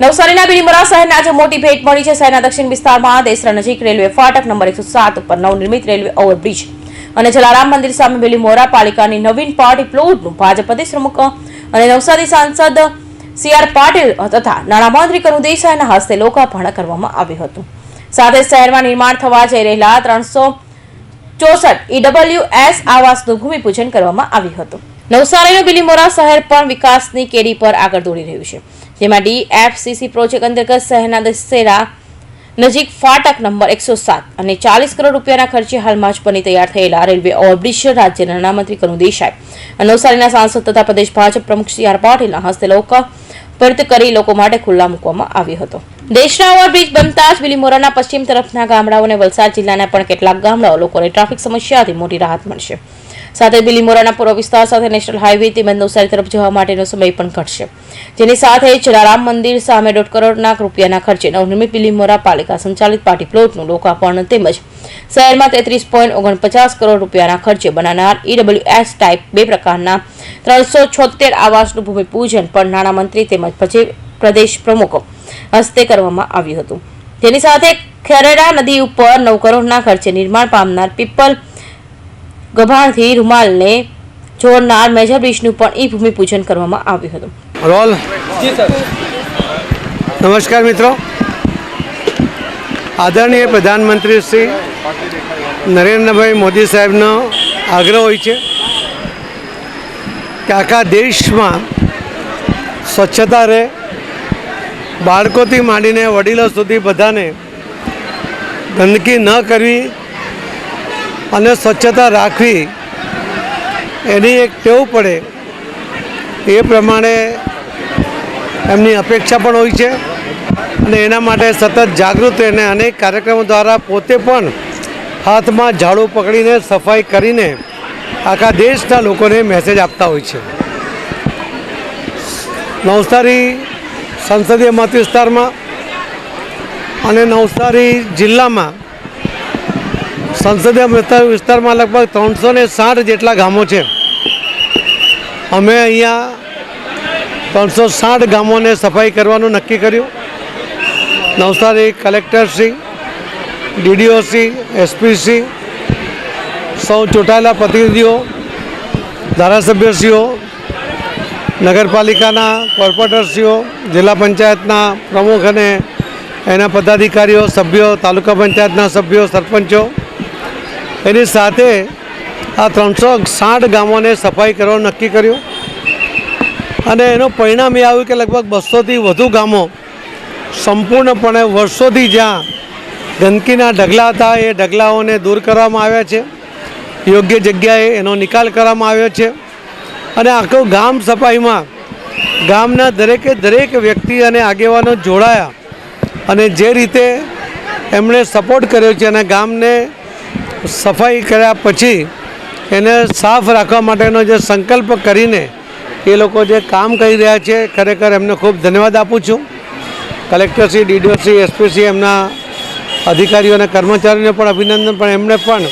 નવસારીના બીલીમોરા શહેરને આજે મોટી ભેટ મળી છે. શહેરના દક્ષિણ વિસ્તારમાં દેસરા નજીક રેલવે ફાટક નંબર એકસો સાત ઉપર નવનિર્મિત રેલવે ઓવરબ્રિજ અને જલારામ મંદિર સામે બીલીમોરા પાલિકાની નવીન પાર્ટી પ્લોટનું ભાજપ પ્રદેશ પ્રમુખ અને નવસારી સાંસદ સી આર પાટીલ તથા નાણામંત્રી કનુ દેસાઈના હસ્તે લોકાર્પણ કરવામાં આવ્યું હતું. સાથે શહેરમાં નિર્માણ થવા જઈ રહેલા ત્રણસો ચોસઠ ઈડબ્લ્યુએસ આવાસનું ભૂમિપૂજન કરવામાં આવ્યું હતું. નવસારીનું બિલીમોરા શહેર પણ વિકાસની કેડી પર આગળ દોડી રહ્યું છે, જેમાં ડીએફસીસી પ્રોજેક્ટ અંતર્ગત શહેરના દશેરા નજીક ફાટક નંબર એકસો સાત અને ચાલીસ કરોડ રૂપિયાના ખર્ચે હાલમાં જ બની તૈયાર થયેલા રેલવે ઓવરબ્રિજ રાજ્યના નાણામંત્રી કનુ દેસાઈ નવસારીના સાંસદ તથા પ્રદેશ ભાજપ પ્રમુખ સી આર પાટીલના હસ્તે લોકાર્પિત કરી લોકો માટે ખુલ્લા મૂકવામાં આવ્યો હતો. દેશના ઓવરબ્રિજ બનતા જ બિલીમોરાના પશ્ચિમ તરફના ગામડાઓ અને વલસાડ જિલ્લાના પણ કેટલાક ગામડાઓ લોકોને ટ્રાફિક સમસ્યાથી મોટી રાહત મળશે. સાથે બિલીમોરાના પૂર્વ વિસ્તાર સાથે નેશનલ હાઈવે તેમજ નવસારી તરફ જવા માટેનો સમય પણ ઘટશે. જેની સાથે જલારામ મંદિર સામે દોઢ કરોડના રૂપિયાના ખર્ચે નવનિર્મિત બિલીમોરા પાલિકા સંચાલિત પાર્ટી પ્લોટનું લોકાર્પણ તેમજ શહેરમાં તેત્રીસ પોઈન્ટ ઓગણપચાસ કરોડ રૂપિયાના ખર્ચે બનાનાર ઈડબ્લ્યુએસ ટાઈપ બે પ્રકારના ત્રણસો છોતેર આવાસનું ભૂમિપૂજન પણ નાણામંત્રી તેમજ પ્રદેશ પ્રમુખ હસ્તે કરવામાં આવ્યું હતું. જેની સાથે ખેરેડા નદી ઉપર નવ કરોડના ખર્ચે નિર્માણ પામનાર પીપલ ગભાણથી રૂમાલને જોડનાર મેજર બ્રિજનું પણ ઈ ભૂમિપૂજન કરવામાં આવ્યું હતું. રોલ. નમસ્કાર મિત્રો. આદરણીય પ્રધાનમંત્રી શ્રી નરેન્દ્રભાઈ મોદી સાહેબનો આગ્રહ હોય છે કે આખા દેશમાં સ્વચ્છતા રહે. બાળકોથી માંડીને વડીલો સુધી બધાને ગંદકી ન કરવી. અને સ્વચ્છતા રાખવી એની એક ટેવ પડે. એ પ્રમાણે એમની અપેક્ષા પણ હોય છે અને એના માટે સતત જાગૃત રહીને અનેક કાર્યક્રમો દ્વારા પોતે પણ હાથમાં ઝાડુ પકડીને સફાઈ કરીને આખા દેશના લોકોને મેસેજ આપતા હોય છે. નવસારી સંસદીય મત વિસ્તારમાં અને નવસારી જિલ્લામાં સંસદીય વિસ્તાર- વિસ્તારમાં લગભગ ત્રણસો ને સાઠ જેટલા ગામો છે. અમે અહીંયા ત્રણસો સાઠ ગામોને સફાઈ કરવાનું નક્કી કર્યું. નવસારી કલેક્ટરશ્રી ડીડીઓસી એસપીસી સૌ ચૂંટાયેલા પ્રતિનિધિઓ, ધારાસભ્યશ્રીઓ, નગરપાલિકાના કોર્પોરેટરશ્રીઓ, જિલ્લા પંચાયતના પ્રમુખ અને એના પદાધિકારીઓ, સભ્યો, તાલુકા પંચાયતના સભ્યો, સરપંચો એની સાથે આ ત્રણસો સાઠ ગામોને સફાઈ કરવાનું નક્કી કર્યું. અને એનું પરિણામ એ આવ્યું કે લગભગ બસોથી વધુ ગામો સંપૂર્ણપણે વર્ષોથી જ્યાં ગંદકીના ઢગલા હતા, એ ઢગલાઓને દૂર કરવામાં આવ્યા છે. યોગ્ય જગ્યાએ એનો નિકાલ કરવામાં આવ્યો છે. અને આખું ગામ સફાઈમાં, ગામના દરેકે દરેક વ્યક્તિ અને આગેવાનો જોડાયા. અને જે રીતે એમણે સપોર્ટ કર્યો છે અને ગામને સફાઈ કર્યા પછી એને સાફ રાખવા માટેનો જે સંકલ્પ કરીને એ લોકો જે કામ કરી રહ્યા છે, ખરેખર એમને ખૂબ ધન્યવાદ આપું છું. કલેક્ટરશ્રી ડીડીઓશ્રી એસપીસી એમના અધિકારીઓ કર્મચારીઓને પણ અભિનંદન, પણ એમણે પણ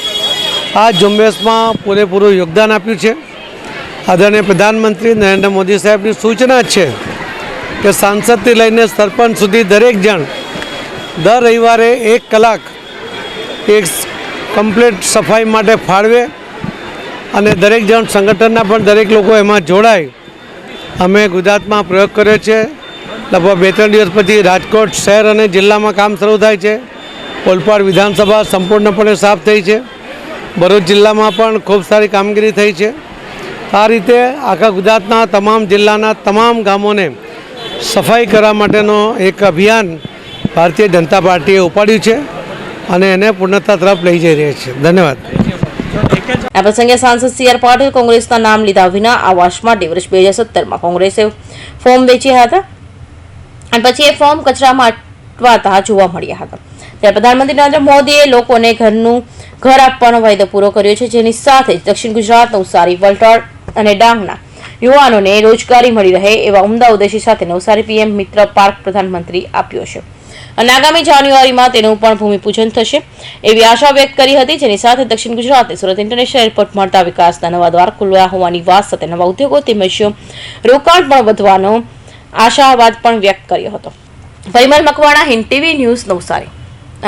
આ ઝુંબેશમાં પૂરેપૂરું યોગદાન આપ્યું છે. આદરણીય પ્રધાનમંત્રી નરેન્દ્ર મોદી સાહેબની સૂચના છે કે સાંસદથી લઈને સરપંચ સુધી દરેક જણ દર રવિવારે એક કલાક એક કમ્પ્લીટ સફાઈ માટે ફાળવે અને દરેક જણ સંગઠનના પણ દરેક લોકો એમાં જોડાય. અમે ગુજરાતમાં પ્રયોગ કર્યો છે. લગભગ બે ત્રણ દિવસ પછી રાજકોટ શહેર અને જિલ્લામાં કામ શરૂ થાય છે. ઓલપાડ વિધાનસભા સંપૂર્ણપણે સાફ થઈ છે. ભરૂચ જિલ્લામાં પણ ખૂબ સારી કામગીરી થઈ છે. આ રીતે આખા ગુજરાતના તમામ જિલ્લાના તમામ ગામોને સફાઈ કરવા માટેનો એક અભિયાન ભારતીય જનતા પાર્ટીએ ઉપાડ્યું છે. અને એને પૂર્ણતા તરફ લઈ જઈ રહ્યા છે ધન્યવાદ. આ પ્રસંગે સાંસદ સી આર પાટીલ કોંગ્રેસના નામ લીધા વિના આવાસ માટે વર્ષ બે હજાર સત્તરમાં કોંગ્રેસે ફોર્મ વેચ્યા હતા. અને પછી એ ફોર્મ કચરામાં અટવાતા જોવા મળ્યા હતા. ત્યારે પ્રધાનમંત્રી નરેન્દ્ર મોદીએ લોકોને ઘરનું ઘર આપવાનો વાયદો પૂરો કર્યો છે, જેની સાથે દક્ષિણ ગુજરાત નવસારી વલટાડ અને ડાંગના યુવાનોને રોજગારી મળી રહે એવા ઉમદા ઉદ્દેશ્ય સાથે નવસારી પીએમ મિત્ર પાર્ક પ્રધાનમંત્રી આપ્યો છે. અને આગામી જાન્યુઆરીમાં તેનું પણ ભૂમિપૂજન થશે. એવી આશા વ્યક્ત કરી હતી, જેની સાથે દક્ષિણ ગુજરાતે સુરત ઇન્ટરનેશનલ એરપોર્ટ મળતા વિકાસના નવા દ્વાર ખુલવા હોવાની વાત સાથે નવા ઉદ્યોગો તેમજ રોકાણ પણ વધવાનો આશાવાદ પણ વ્યક્ત કર્યો હતો. Parimal Makwana, Hind TV news Navsari.